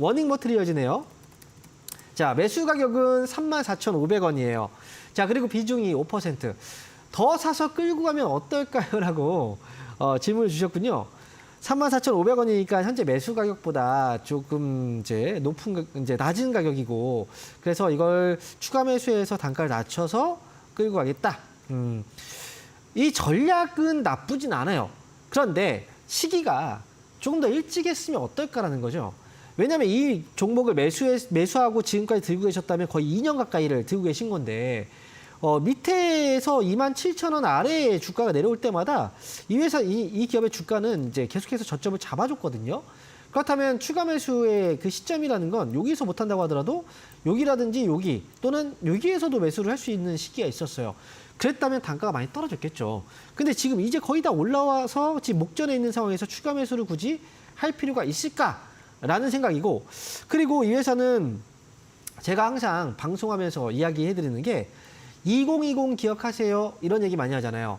워닝 버틀이 이어지네요. 자, 매수 가격은 34,500원이에요. 자, 그리고 비중이 5%. 더 사서 끌고 가면 어떨까요? 라고 어, 질문을 주셨군요. 34,500원이니까 현재 매수 가격보다 조금 이제 높은 가- 이제 낮은 가격이고 그래서 이걸 추가 매수해서 단가를 낮춰서 끌고 가겠다. 음. 이 전략은 나쁘진 않아요. 그런데 시기가 조금 더 일찍 했으면 어떨까라는 거죠. 왜냐하면 이 종목을 매수해, 매수하고 지금까지 들고 계셨다면 거의 2년 가까이를 들고 계신 건데 어, 밑에서 2만 7천 원 아래에 주가가 내려올 때마다 이 회사 이, 이 기업의 주가는 이제 계속해서 저점을 잡아줬거든요. 그렇다면 추가 매수의 그 시점이라는 건 여기서 못한다고 하더라도 여기라든지 여기 또는 여기에서도 매수를 할 수 있는 시기가 있었어요. 그랬다면 단가가 많이 떨어졌겠죠. 근데 지금 이제 거의 다 올라와서 지금 목전에 있는 상황에서 추가 매수를 굳이 할 필요가 있을까 라는 생각이고 그리고 이 회사는 제가 항상 방송하면서 이야기해드리는 게 2020 기억하세요 이런 얘기 많이 하잖아요.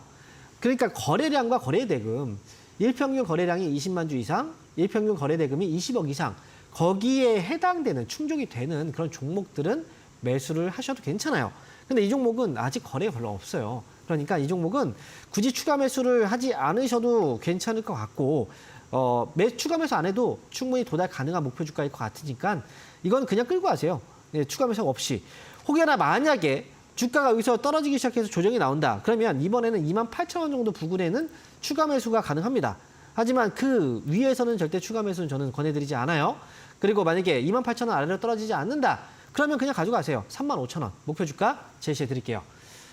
그러니까 거래량과 거래대금 일평균 거래량이 20만 주 이상, 일평균 거래대금이 20억 이상 거기에 해당되는 충족이 되는 그런 종목들은 매수를 하셔도 괜찮아요. 근데 이 종목은 아직 거래가 별로 없어요. 그러니까 이 종목은 굳이 추가 매수를 하지 않으셔도 괜찮을 것 같고 어, 매, 추가 매수 안 해도 충분히 도달 가능한 목표 주가일 것 같으니까 이건 그냥 끌고 가세요. 네, 추가 매수 없이. 혹여나 만약에 주가가 여기서 떨어지기 시작해서 조정이 나온다. 그러면 이번에는 2만 8천 원 정도 부근에는 추가 매수가 가능합니다. 하지만 그 위에서는 절대 추가 매수는 저는 권해드리지 않아요. 그리고 만약에 2만 8천 원 아래로 떨어지지 않는다. 그러면 그냥 가져가세요. 3만 5천 원 목표 주가 제시해 드릴게요.